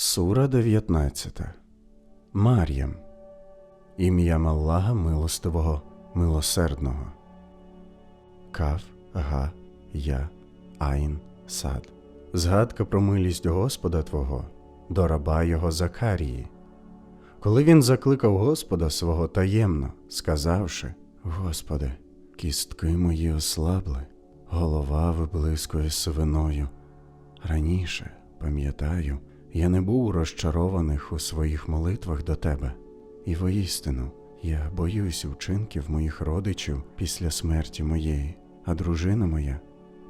Сура 19. Мар'ям. Ім'ям Аллаха милостивого, милосердного. Кав, Га, Я, Айн, Сад. Згадка про милість Господа Твого до раба його Закарії. Коли він закликав Господа свого таємно, сказавши: Господи, кістки мої ослабли, голова виблискує сивиною. Раніше, пам'ятаю, я не був розчарованих у своїх молитвах до тебе, і воістину я боюсь вчинків моїх родичів після смерті моєї, а дружина моя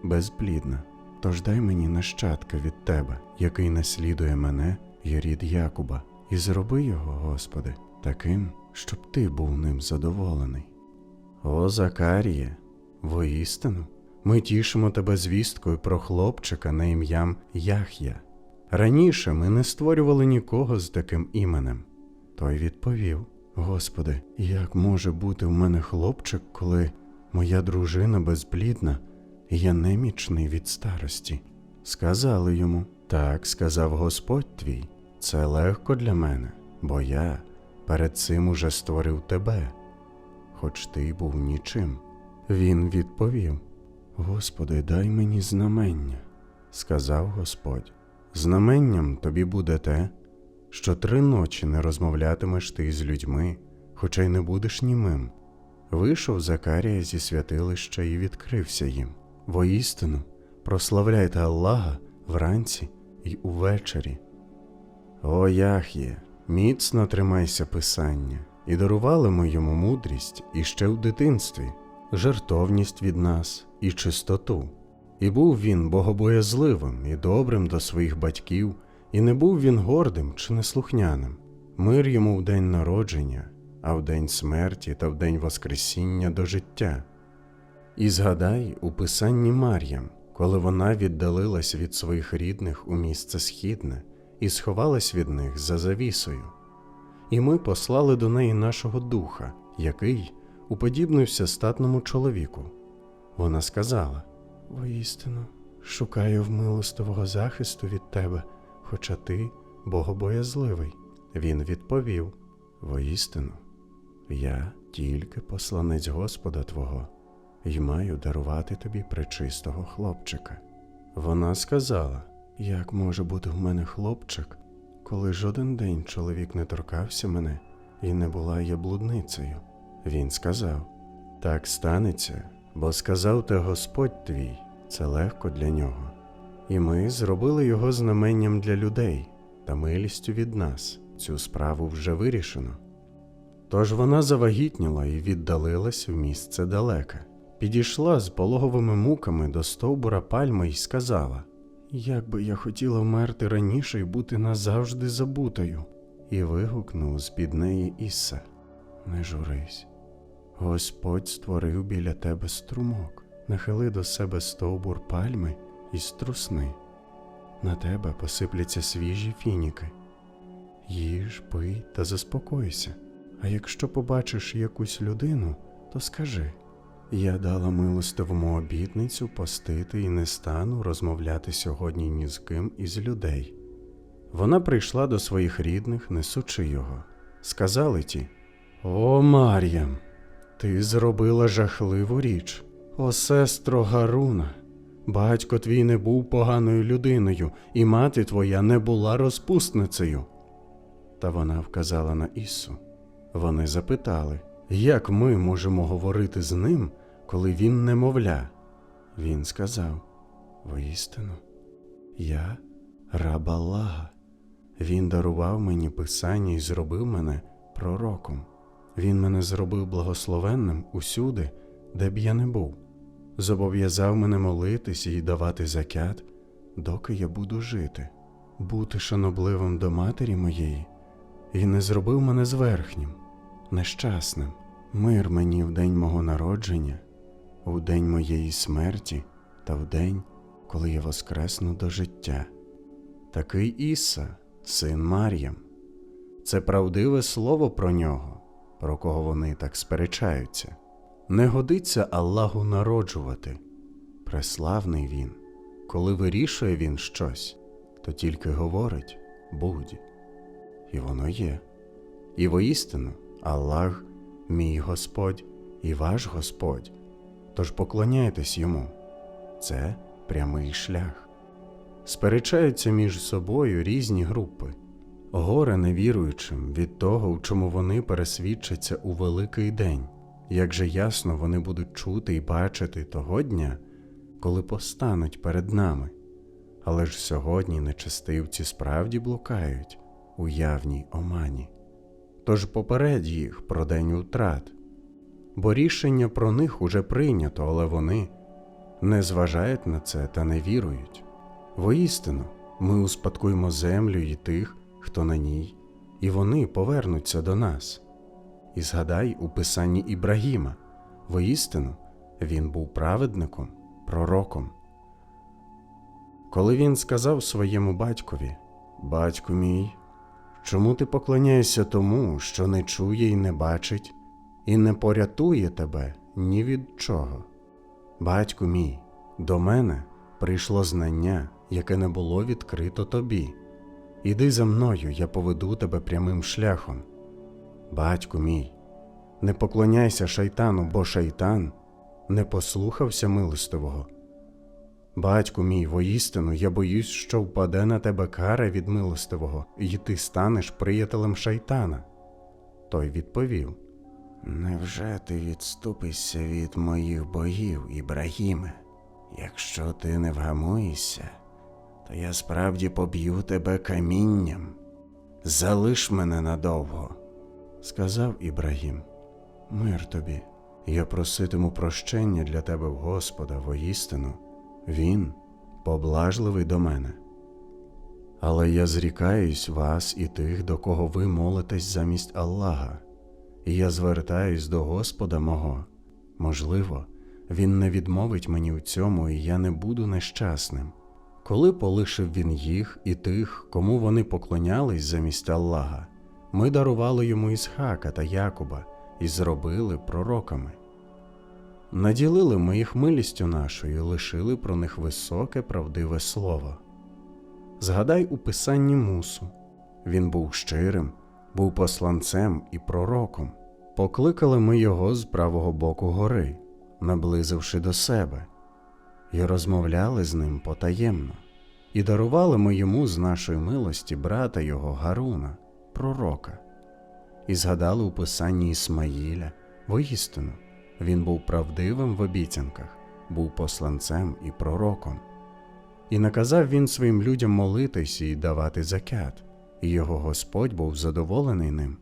безплідна. Тож дай мені нащадка від тебе, який наслідує мене і рід Якуба, і зроби його, Господи, таким, щоб ти був ним задоволений. О, Закаріє, воістину, ми тішимо тебе звісткою про хлопчика на ім'ям Ях'я. Раніше ми не створювали нікого з таким іменем. Той відповів: Господи, як може бути в мене хлопчик, коли моя дружина безплідна, і я немічний від старості? Сказали йому: Так сказав Господь твій, це легко для мене, бо я перед цим уже створив тебе, хоч ти й був нічим. Він відповів: Господи, дай мені знамення, сказав Господь. Знаменням тобі буде те, що три ночі не розмовлятимеш ти з людьми, хоча й не будеш німим. Вийшов Закарія зі святилища і відкрився їм. Воістину, прославляйте Аллаха вранці й увечері. О Яхє, міцно тримайся Писання, і дарували ми йому мудрість іще в дитинстві, жертовність від нас і чистоту. І був він богобоязливим і добрим до своїх батьків, і не був він гордим чи неслухняним. Мир йому в день народження, а в день смерті та в день Воскресіння до життя. І згадай у писанні Мар'ям, коли вона віддалилась від своїх рідних у місце східне і сховалась від них за завісою. І ми послали до неї нашого духа, який уподібнився статному чоловіку. Вона сказала: Воістину, шукаю вмилостивого захисту від тебе, хоча ти богобоязливий. Він відповів: Воістину, я тільки посланець Господа Твого, і маю дарувати тобі пречистого хлопчика. Вона сказала: Як може бути в мене хлопчик, коли жоден день чоловік не торкався мене і не була я блудницею? Він сказав: Так станеться, бо сказав те Господь твій, це легко для нього. І ми зробили його знаменням для людей та милістю від нас. Цю справу вже вирішено. Тож вона завагітніла і віддалилась в місце далеке, підійшла з пологовими муками до стовбура пальми і сказала: Як би я хотіла вмерти раніше і бути назавжди забутою, і вигукнув з під неї Ісса: Не журись. Господь створив біля тебе струмок, нахили до себе стовбур пальми і струсни. На тебе посипляться свіжі фініки. Їж, пий та заспокойся. А якщо побачиш якусь людину, то скажи я дала милостивому обітницю постити і не стану розмовляти сьогодні ні з ким із людей. Вона прийшла до своїх рідних, несучи його. Сказали ті: О, Мар'ям, ти зробила жахливу річ. О, сестро Гаруна, батько твій не був поганою людиною, і мати твоя не була розпусницею. Та вона вказала на Ісу. Вони запитали, як ми можемо говорити з ним, коли він немовля? Він сказав: Воістину, я раб Аллаха. Він дарував мені писання і зробив мене пророком. Він мене зробив благословенним усюди, де б я не був, зобов'язав мене молитися і давати закят, доки я буду жити, бути шанобливим до матері моєї, і не зробив мене зверхнім, нещасним, мир мені в день мого народження, у день моєї смерті та в день, коли я воскресну до життя. Такий Іса, син Мар'ям. Це правдиве слово про нього, про кого вони так сперечаються. Не годиться Аллаху народжувати. Преславний він. Коли вирішує він щось, то тільки говорить будь. І воно є. І воістину Аллах, мій Господь і ваш Господь. Тож поклоняйтесь йому. Це прямий шлях. Сперечаються між собою різні групи. Горе невіруючим від того, у чому вони пересвідчаться у великий день, як же ясно вони будуть чути і бачити того дня, коли постануть перед нами. Але ж сьогодні нечестивці справді блукають у явній омані. Тож попередь їх про день утрат, бо рішення про них уже прийнято, але вони не зважають на це та не вірують. Воістину, ми успадкуємо землю і тих, хто на ній, і вони повернуться до нас. І згадай у писанні Ібрагіма воістину, він був праведником, пророком. Коли він сказав своєму батькові: Батьку мій, чому ти поклоняєшся тому, що не чує і не бачить, і не порятує тебе ні від чого? Батьку мій, до мене прийшло знання, яке не було відкрито тобі. Іди за мною, я поведу тебе прямим шляхом. Батьку мій, не поклоняйся шайтану, бо шайтан не послухався милостивого. Батьку мій, воістину, я боюсь, що впаде на тебе кара від милостивого, і ти станеш приятелем шайтана. Той відповів: Невже ти відступишся від моїх богів, Ібрагіме? Якщо ти не вгамуєшся, то я справді поб'ю тебе камінням. Залиш мене надовго, сказав Ібрагім. Мир тобі, я проситиму прощення для тебе в Господа воістину. Він поблажливий до мене. Але я зрікаюсь вас і тих, до кого ви молитесь замість Аллаха, і я звертаюсь до Господа мого. Можливо, Він не відмовить мені у цьому, і я не буду нещасним. Коли полишив він їх і тих, кому вони поклонялись замість Аллаха, ми дарували йому Ісхака та Якуба і зробили пророками. Наділили ми їх милістю нашою і лишили про них високе правдиве слово. Згадай у писанні Мусу він був щирим, був посланцем і пророком. Покликали ми його з правого боку гори, наблизивши до себе, і розмовляли з ним потаємно, і дарували ми йому з нашої милості брата його Гаруна, пророка, і згадали у писанні Ісмаїля воістину. Він був правдивим в обіцянках, був посланцем і пророком. І наказав він своїм людям молитися і давати закят, і його Господь був задоволений ним.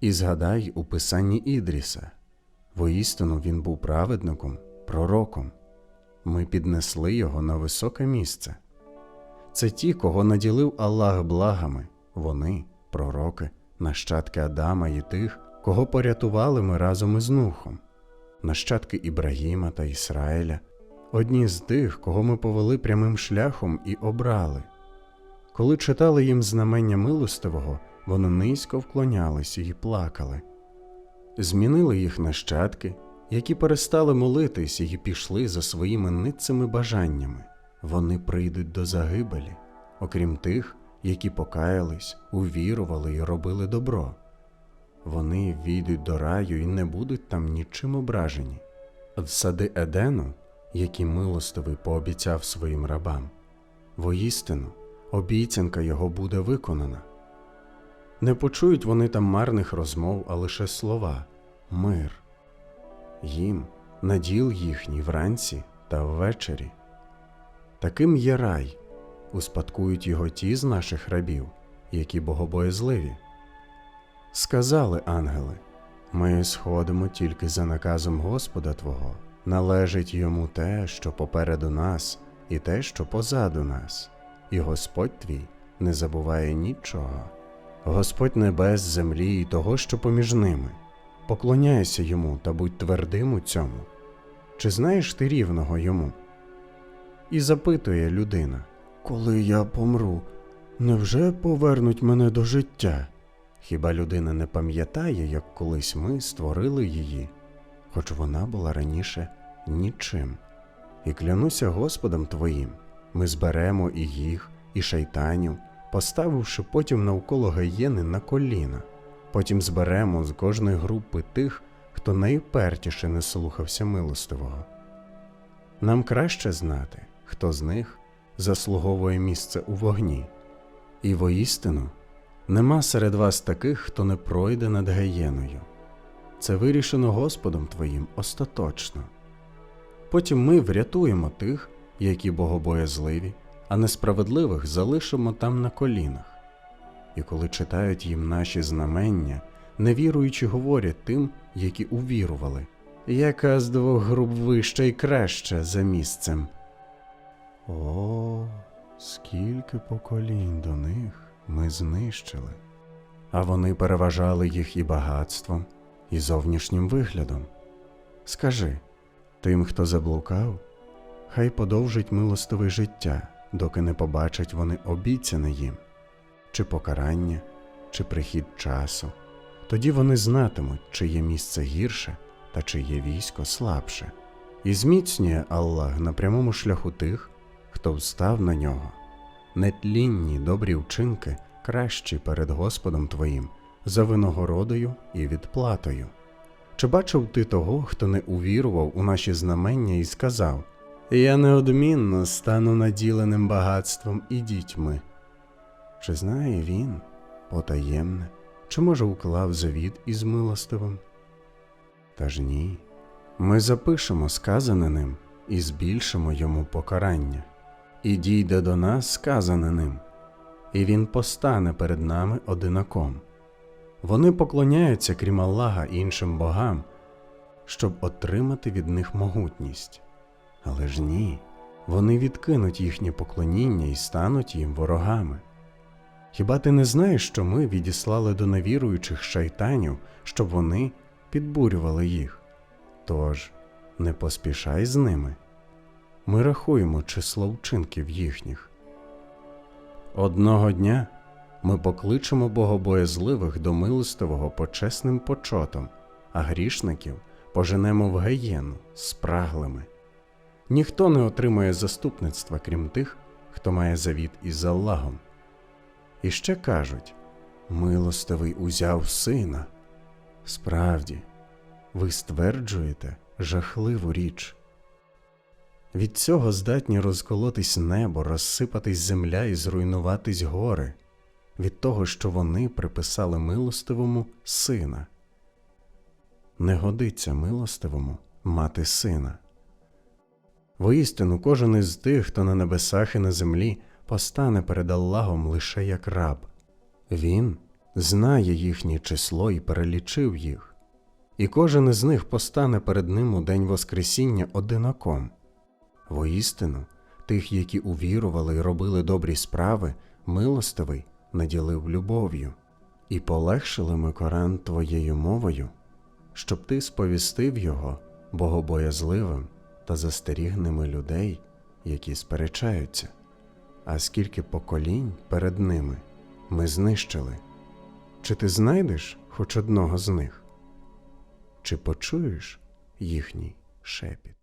І згадай у писанні Ідріса воістину він був праведником, пророком. Ми піднесли його на високе місце. Це ті, кого наділив Аллах благами, вони, пророки, нащадки Адама і тих, кого порятували ми разом із Нухом нащадки Ібрагіма та Ісраїля, одні з тих, кого ми повели прямим шляхом і обрали. Коли читали їм знамення милостивого, вони низько вклонялися і плакали. Змінили їх нащадки, які перестали молитися і пішли за своїми ницими бажаннями. Вони прийдуть до загибелі, окрім тих, які покаялись, увірували і робили добро вони війдуть до раю і не будуть там нічим ображені. В сади Едену, які милостивий пообіцяв своїм рабам, воістину обіцянка його буде виконана. Не почують вони там марних розмов, а лише слова мир. Їм наділ їхній вранці та ввечері. Таким є рай, успадкують його ті з наших рабів, які богобоязливі. Сказали ангели, ми сходимо тільки за наказом Господа Твого, належить йому те, що попереду нас, і те, що позаду нас, і Господь твій не забуває нічого. Господь небес, землі і того, що поміж ними. Поклоняйся йому та будь твердим у цьому. Чи знаєш ти рівного йому? І запитує людина, коли я помру, невже повернуть мене до життя? Хіба людина не пам'ятає, як колись ми створили її, хоч вона була раніше нічим. І клянуся Господом Твоїм, ми зберемо і їх, і шайтанів, поставивши потім навколо гаєни на коліна. Потім зберемо з кожної групи тих, хто найупертіше не слухався милостивого. Нам краще знати, хто з них заслуговує місце у вогні. І воістину нема серед вас таких, хто не пройде над гаєною. Це вирішено Господом Твоїм остаточно. Потім ми врятуємо тих, які богобоязливі, а несправедливих залишимо там на колінах. І коли читають їм наші знамення, невіруючи говорять тим, які увірували, яка з двох груп вища і краща за місцем. О, скільки поколінь до них ми знищили. А вони переважали їх і багатством, і зовнішнім виглядом. Скажи тим, хто заблукав, хай подовжить милостиве життя, доки не побачать вони обіцяне їм, чи покарання, чи прихід часу. Тоді вони знатимуть, чи є місце гірше та чи є військо слабше, і зміцнює Аллах на прямому шляху тих, хто встав на нього. Нетлінні добрі вчинки кращі перед Господом Твоїм за винагородою і відплатою. Чи бачив ти того, хто не увірував у наші знамення і сказав Я неодмінно стану наділеним багатством і дітьми? Чи знає він потаємне, чи може уклав завіт із милостивим? Та ж ні, ми запишемо сказане ним і збільшимо йому покарання, і дійде до нас сказане ним, і він постане перед нами одинаком. Вони поклоняються, крім Аллаха, іншим богам, щоб отримати від них могутність. Але ж ні, вони відкинуть їхнє поклоніння і стануть їм ворогами. Хіба ти не знаєш, що ми відіслали до невіруючих шайтанів, щоб вони підбурювали їх? Тож не поспішай з ними. Ми рахуємо число вчинків їхніх. Одного дня ми покличемо богобоязливих до милостивого почесним почотом, а грішників поженемо в гаєну спраглими. Ніхто не отримує заступництва, крім тих, хто має завіт із Аллахом. І ще кажуть милостивий узяв сина. Справді, ви стверджуєте жахливу річ. Від цього здатні розколотись небо, розсипатись земля і зруйнуватись гори, від того, що вони приписали милостивому сина. Не годиться милостивому мати сина. Воістину, кожен із тих, хто на небесах і на землі, постане перед Аллахом лише як раб. Він знає їхнє число і перелічив їх, і кожен із них постане перед ним у день Воскресіння одинаком. Воістину, тих, які увірували і робили добрі справи, милостивий наділив любов'ю, і полегшили ми Коран твоєю мовою, щоб ти сповістив його богобоязливим та застерігними людей, які сперечаються. А скільки поколінь перед ними ми знищили? Чи ти знайдеш хоч одного з них? Чи почуєш їхній шепіт?